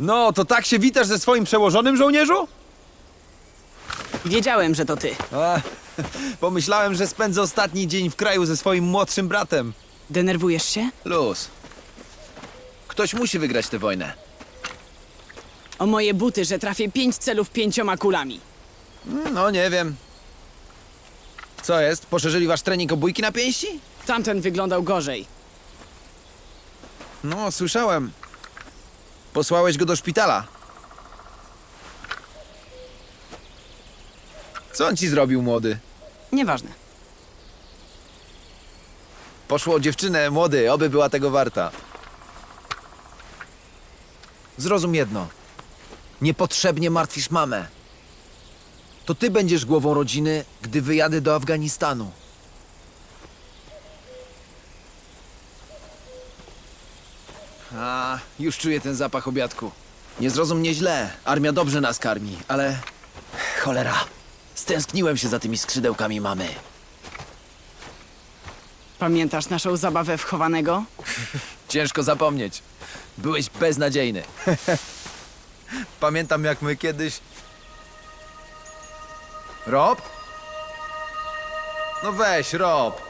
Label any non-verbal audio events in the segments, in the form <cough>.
No, to tak się witasz ze swoim przełożonym żołnierzu? Wiedziałem, że to ty. A, <laughs> pomyślałem, że spędzę ostatni dzień w kraju ze swoim młodszym bratem. Denerwujesz się? Luz. Ktoś musi wygrać tę wojnę. O moje buty, że trafię pięć celów pięcioma kulami. No, nie wiem. Co jest? Poszerzyli wasz trening obójki na pięści? Tamten wyglądał gorzej. No, słyszałem. Posłałeś go do szpitala. Co on ci zrobił, młody? Nieważne. Poszło o dziewczynę, młody, oby była tego warta. Zrozum jedno. Niepotrzebnie martwisz mamę. To ty będziesz głową rodziny, gdy wyjadę do Afganistanu. A, już czuję ten zapach obiadku. Nie zrozum mnie źle. Armia dobrze nas karmi, ale... Cholera. Stęskniłem się za tymi skrzydełkami mamy. Pamiętasz naszą zabawę w chowanego? <laughs> Ciężko zapomnieć. Byłeś beznadziejny. <laughs> Pamiętam jak my kiedyś. Rob? No weź, Rob.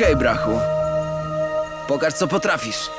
Okej, brachu. Pokaż co potrafisz.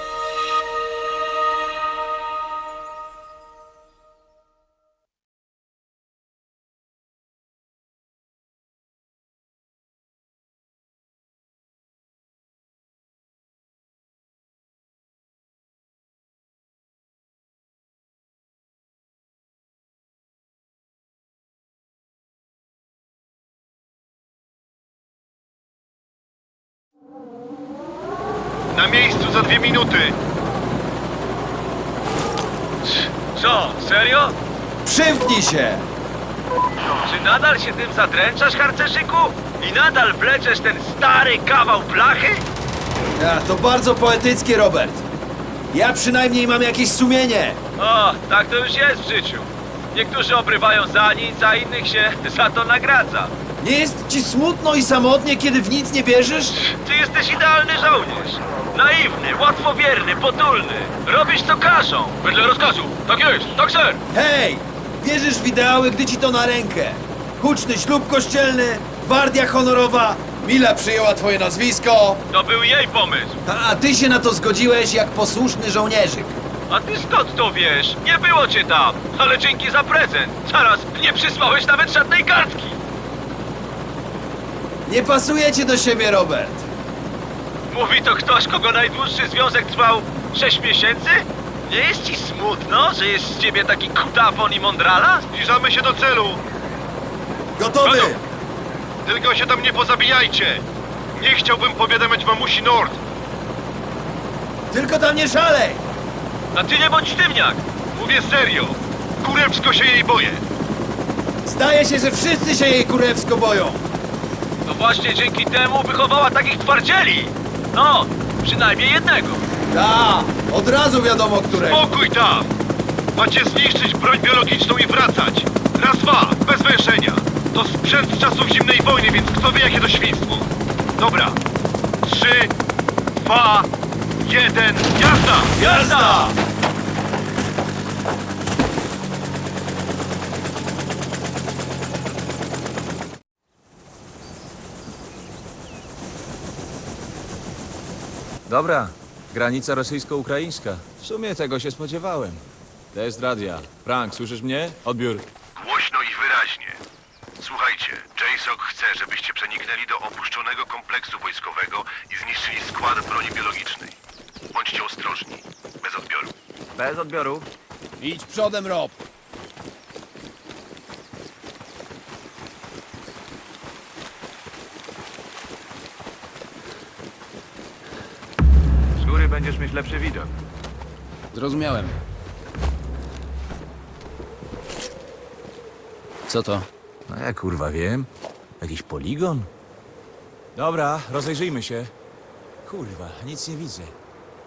Na miejscu za dwie minuty. Co, serio? Przymknij się! Czy nadal się tym zadręczasz, harcerzyku? I nadal wleczesz ten stary kawał blachy? Ja, to bardzo poetyckie, Robert. Ja przynajmniej mam jakieś sumienie. O, tak to już jest w życiu. Niektórzy obrywają za nic, a innych się <laughs> za to nagradza. Nie jest ci smutno i samotnie, kiedy w nic nie wierzysz? Ty jesteś idealny żołnierz. Naiwny, łatwowierny, potulny. Robisz co każą. Wedle rozkazu. Tak jest, tak ser. Hej! Wierzysz w ideały, gdy ci to na rękę. Huczny ślub kościelny, gwardia honorowa, Mila przyjęła twoje nazwisko, To był jej pomysł. a ty się na to zgodziłeś jak posłuszny żołnierzyk. A ty skąd to wiesz? Nie było cię tam. Ale dzięki za prezent. Zaraz nie przysłałeś nawet żadnej kartki. Nie pasujecie do siebie, Robert. Mówi to ktoś, kogo najdłuższy związek trwał 6 miesięcy? Nie jest ci smutno, że jest z ciebie taki kutafon i mądrala? Zbliżamy się do celu. Gotowy! Gotow. Tylko się tam nie pozabijajcie. Nie chciałbym powiadamiać mamusi Nord. Tylko tam nie szalej! A ty nie bądź sztywniak! Mówię serio. Kurewsko się jej boję. Zdaje się, że wszyscy się jej kurewsko boją. To właśnie dzięki temu wychowała takich twardzieli! No, przynajmniej jednego. Ta, od razu wiadomo, której. Spokój tam. Macie zniszczyć broń biologiczną i wracać. Raz, dwa, bez węszenia. To sprzęt z czasów zimnej wojny, więc kto wie jakie to świństwo. Dobra. Trzy, dwa, jeden, jazda! Jazda! Dobra, granica rosyjsko-ukraińska. W sumie tego się spodziewałem. Test radia. Frank, słyszysz mnie? Odbiór. Głośno i wyraźnie. Słuchajcie, JSOC chce, żebyście przeniknęli do opuszczonego kompleksu wojskowego i zniszczyli skład broni biologicznej. Bądźcie ostrożni. Bez odbioru. Bez odbioru. Idź przodem, Rob. Z góry będziesz mieć lepszy widok. Zrozumiałem. Co to? No ja kurwa wiem. Jakiś poligon? Dobra, rozejrzyjmy się. Kurwa, nic nie widzę.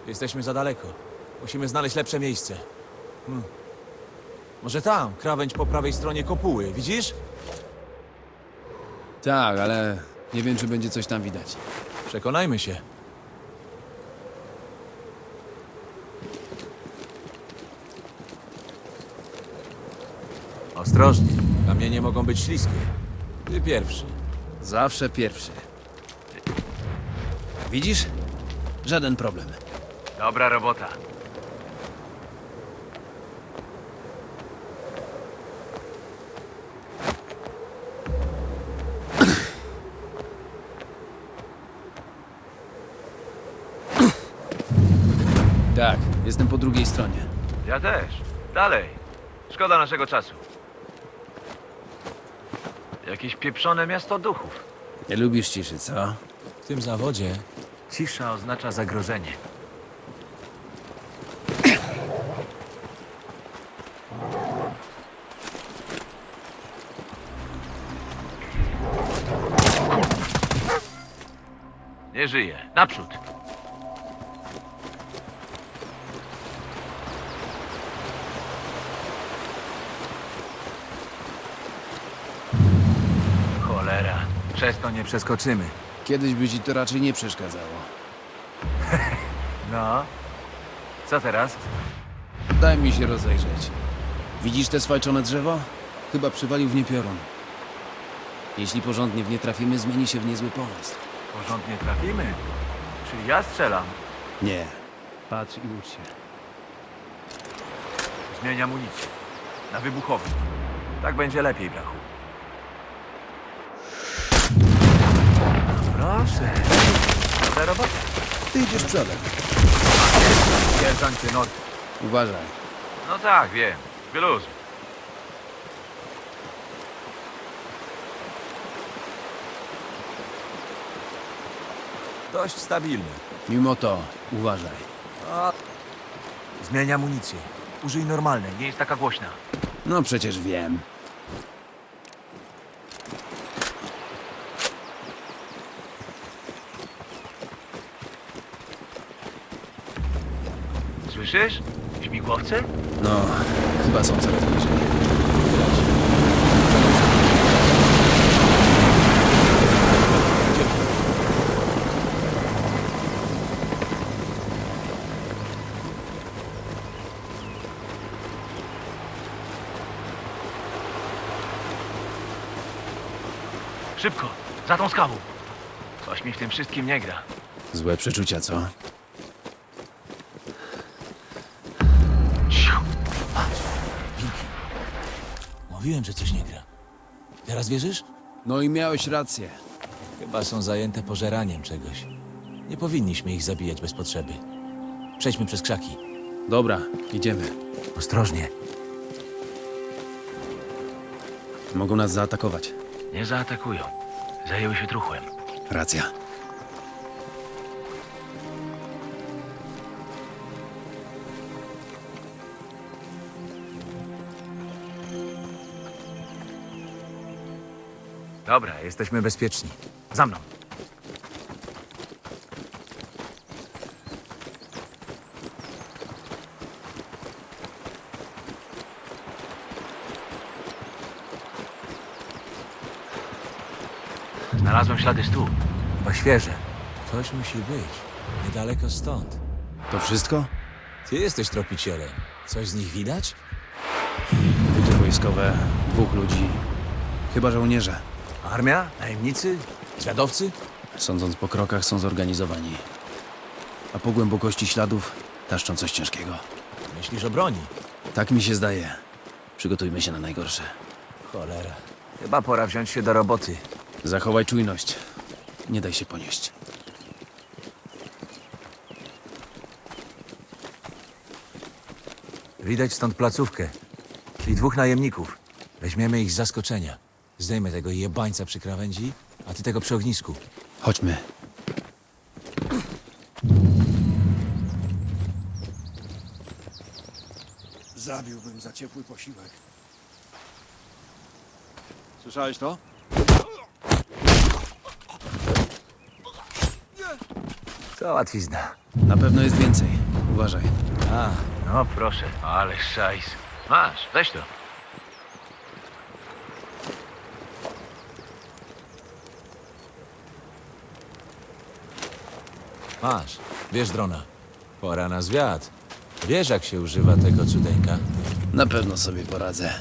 Jesteśmy za daleko. Musimy znaleźć lepsze miejsce. Hmm. Może tam, krawędź po prawej stronie kopuły, widzisz? Tak, ale nie wiem, czy będzie coś tam widać. Przekonajmy się. Ostrożnie. Kamienie mogą być śliskie. Ty pierwszy. Zawsze pierwszy. Widzisz? Żaden problem. Dobra robota. Tak, jestem po drugiej stronie. Ja też. Dalej. Szkoda naszego czasu. Jakieś pieprzone miasto duchów. Nie lubisz ciszy, co? W tym zawodzie Cisza oznacza zagrożenie. Nie żyje. Naprzód. Cholera. Przez to nie przeskoczymy. Kiedyś by ci to raczej nie przeszkadzało. <laughs> No. Co teraz? Daj mi się rozejrzeć. Widzisz te swajczone drzewo? Chyba przywalił w nie piorun. Jeśli porządnie w nie trafimy, zmieni się w niezły pomysł. Porządnie trafimy. Czyli ja strzelam. Nie. Patrz i ucz się. Zmień amunicję. Na wybuchowy. Tak będzie lepiej, brachu. Proszę. Za robotę. Ty idziesz przodem. Sierżant Nord. Uważaj. No tak, wiem. Wyluzuj. Dość stabilny. Mimo to, uważaj. Zmień amunicję. Użyj normalnej. Nie jest taka głośna. No przecież wiem. Słyszysz? Śmigłowce? No, chyba są coraz bliżej. Szybko. Za tą skałą. Coś mi w tym wszystkim nie gra. Złe przeczucia, co? Mówiłem, że coś nie gra. Teraz wierzysz? No i miałeś rację. Chyba są zajęte pożeraniem czegoś. Nie powinniśmy ich zabijać bez potrzeby. Przejdźmy przez krzaki. Dobra, idziemy. Ostrożnie. Mogą nas zaatakować. Nie zaatakują. Zajęły się truchłem. Racja. Dobra, jesteśmy bezpieczni. Za mną. Znalazłem ślady stóp. Chyba świeże. Coś musi być. Niedaleko stąd. To wszystko? Ty jesteś tropicielem. Coś z nich widać? Buty wojskowe, dwóch ludzi. Chyba żołnierze. Armia? Najemnicy? Zwiadowcy? Sądząc po krokach, są zorganizowani. A po głębokości śladów taszczą coś ciężkiego. Myślisz o broni? Tak mi się zdaje. Przygotujmy się na najgorsze. Cholera. Chyba pora wziąć się do roboty. Zachowaj czujność. Nie daj się ponieść. Widać stąd placówkę. Czyli dwóch najemników. Weźmiemy ich z zaskoczenia. Zdejmę tego jebańca przy krawędzi, a ty tego przy ognisku. Chodźmy. Zabiłbym za ciepły posiłek. Słyszałeś to? To łatwizna. Na pewno jest więcej. Uważaj. A, No proszę, ale szajs. Masz, weź to. Masz, wiesz drona. Pora na zwiat. Wiesz, jak się używa tego cudeńka? Na pewno sobie poradzę.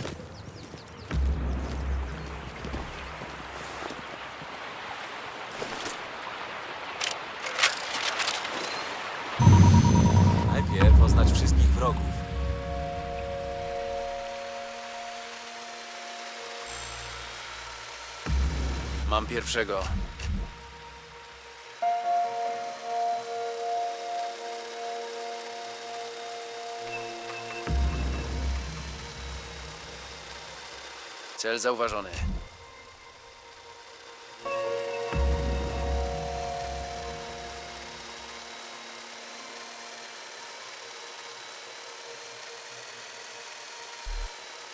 Najpierw oznacz wszystkich wrogów. Mam pierwszego. Cel zauważony.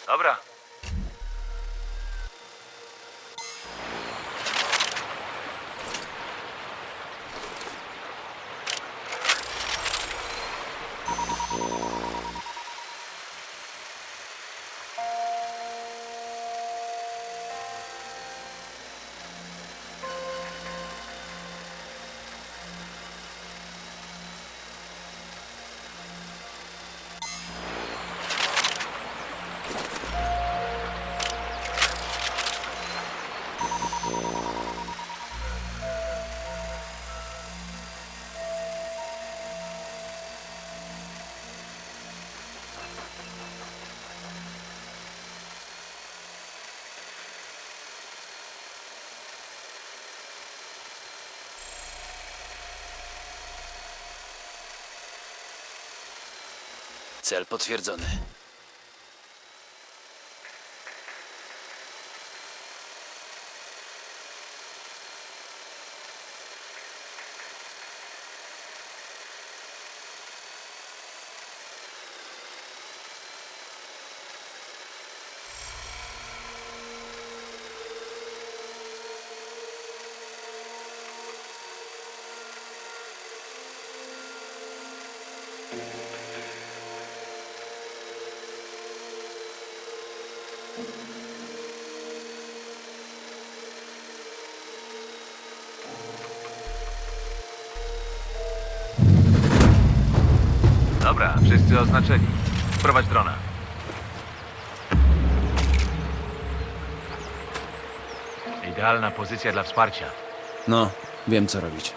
Dobra. Cel potwierdzony. Dobra, wszyscy oznaczeni. Prowadź drona. Idealna pozycja dla wsparcia. No, wiem co robić.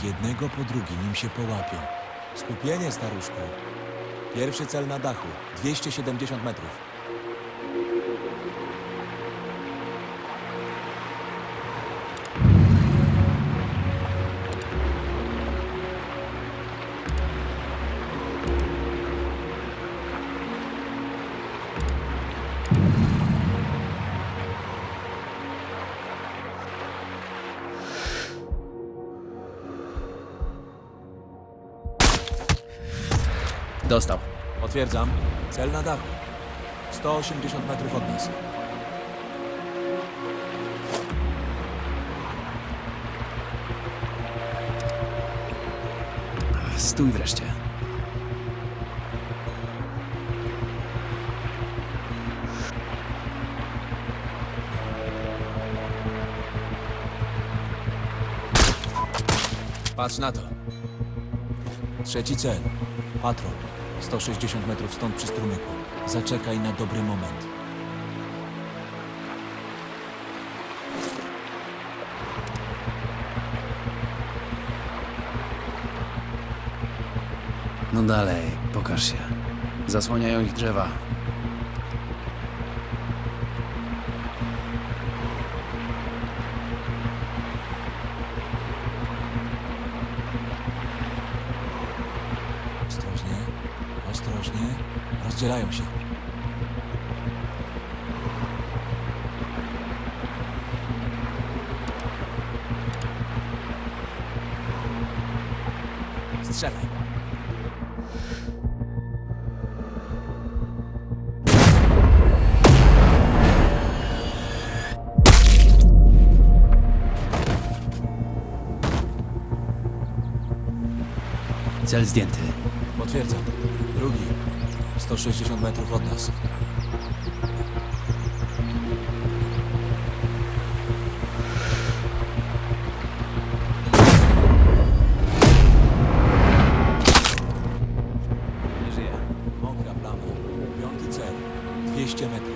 Ich jednego po drugim, nim się połapią. Skupienie, staruszku. Pierwszy cel na dachu. 270 metrów. Dostał. Potwierdzam. Cel na dachu. 180 metrów od nas. Stój wreszcie. Patrz na to. Trzeci cel. Patrol. 160 metrów stąd przy strumyku. Zaczekaj na dobry moment. No dalej, pokaż się. Zasłaniają ich drzewa. rozdzielają się. Strzelaj. Cel zdjęty. Potwierdzam. Drugi. 160 metrów od nas. Nie żyje. Mokra plama. Piąty cel. 200 metrów.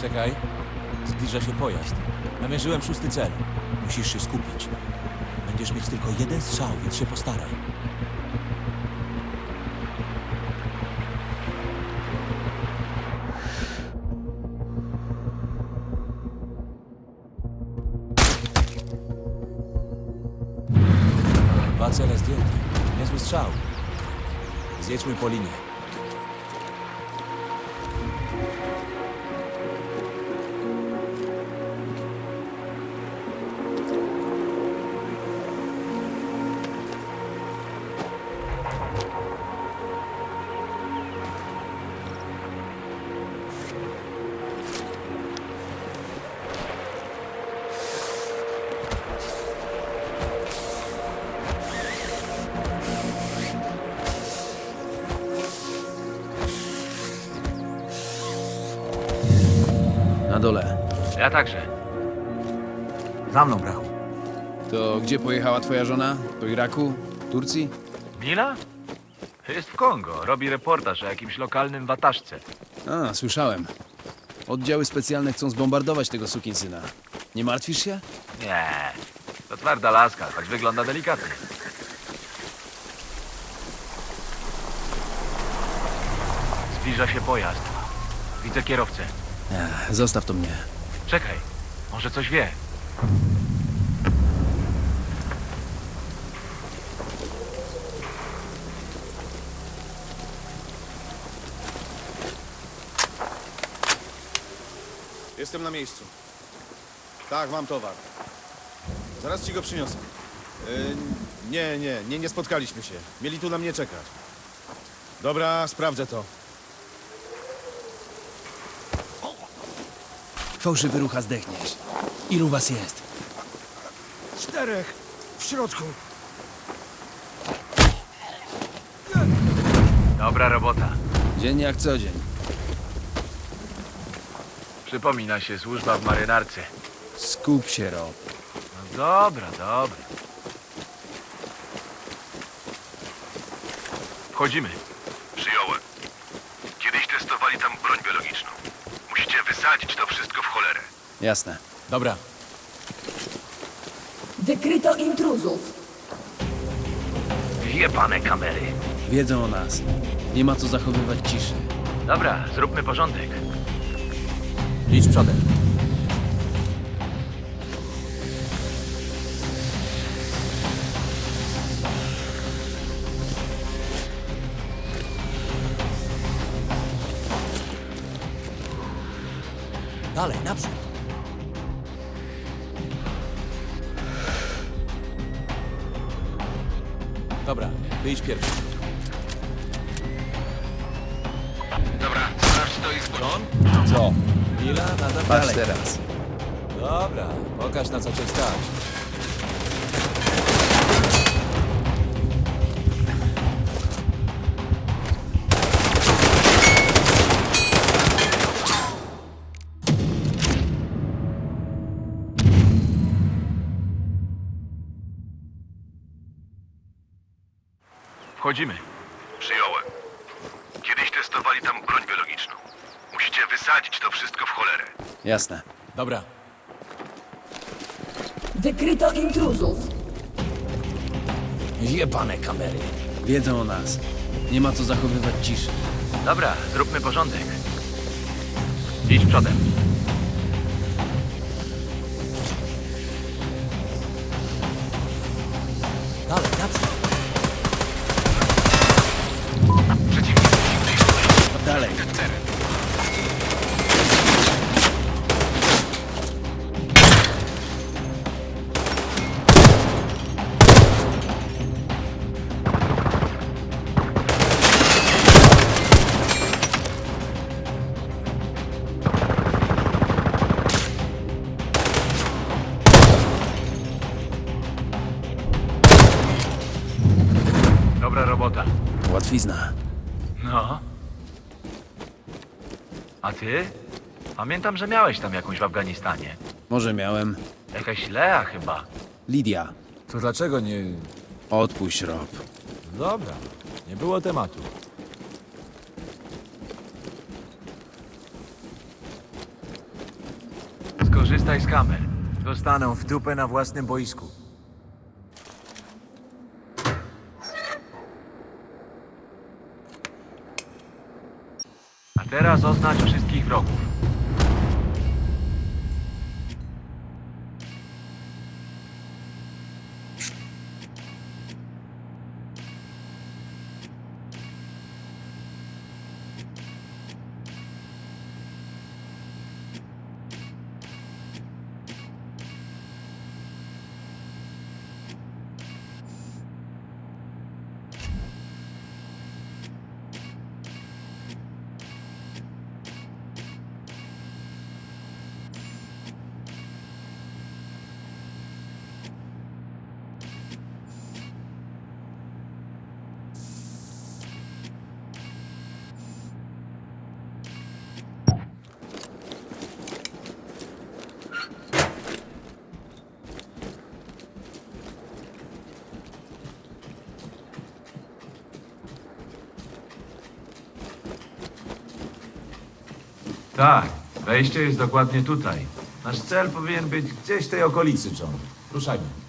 Czekaj. Zbliża się pojazd. Namierzyłem szósty cel. Musisz się skupić. Będziesz mieć tylko jeden strzał, więc się postaraj. Dwa cele zdjęte. Niezły strzał. Zjedźmy po linie. Na dole. Ja także. Za mną, brachu. To gdzie pojechała twoja żona? Do Iraku? Turcji? Mila? Jest w Kongo. Robi reportaż o jakimś lokalnym wataszce. A, słyszałem. Oddziały specjalne chcą zbombardować tego sukinsyna. Nie martwisz się? Nie. To twarda laska, choć wygląda delikatnie. Zbliża się pojazd. Widzę kierowcę. Ech, zostaw to mnie. Czekaj. Może coś wie. Jestem na miejscu. Tak, mam towar. Zaraz ci go przyniosę. Yy, nie, nie, nie, nie spotkaliśmy się. Mieli tu na mnie czekać. Dobra, sprawdzę to. Fałszywy rucha zdechniesz. Ilu was jest? Czterech w środku. Dobra robota. Dzień jak co dzień. Przypomina się służba w marynarce. Skup się, Rob. No dobra, dobra. Wchodzimy. Przyjąłem. Kiedyś testowali tam broń biologiczną. Musicie wysadzić to wszystko w cholerę. Jasne. Dobra. Wykryto intruzów. Jebane kamery. Wiedzą o nas. Nie ma co zachowywać ciszy. Dobra, zróbmy porządek. Idź przodem. Pokaż na co cię stać. Wchodzimy. Przyjąłem. Kiedyś testowali tam broń biologiczną. Musicie wysadzić to wszystko w cholerę. Jasne. Dobra, Wykryto intruzów. Jebane kamery. Wiedzą o nas. Nie ma co zachowywać ciszy. Dobra, zróbmy porządek. Idź przodem. Ty? Pamiętam, że miałeś tam jakąś w Afganistanie. Może miałem. Jakaś Lea chyba. Lidia, To dlaczego nie... odpuść Rob. Dobra, nie było tematu. Skorzystaj z kamer. Dostaną w dupę na własnym boisku. Teraz oznacz wszystkich wrogów. Tak, wejście jest dokładnie tutaj. Nasz cel powinien być gdzieś w tej okolicy, John. Ruszajmy.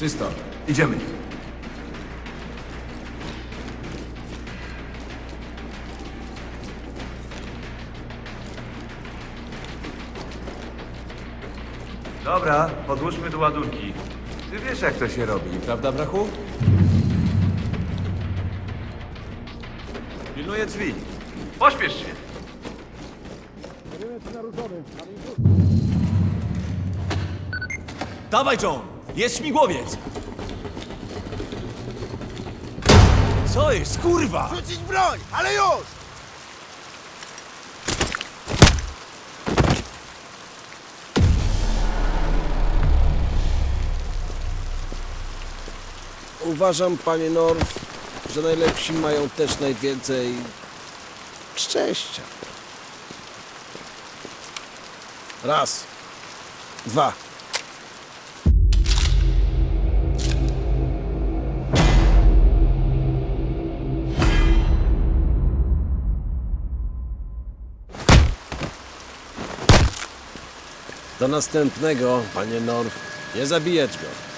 Czysto. Idziemy. Dobra, podłóżmy tu ładunki. Ty wiesz, jak to się robi, prawda, brachu? Pilnuję drzwi. Pośpiesz się. Dawaj, John! Jest śmigłowiec! Co jest, kurwa? Rzucić broń, ale już! Uważam, panie North, że najlepsi mają też najwięcej szczęścia. Raz. Dwa. Do następnego, panie North. Nie zabijać go.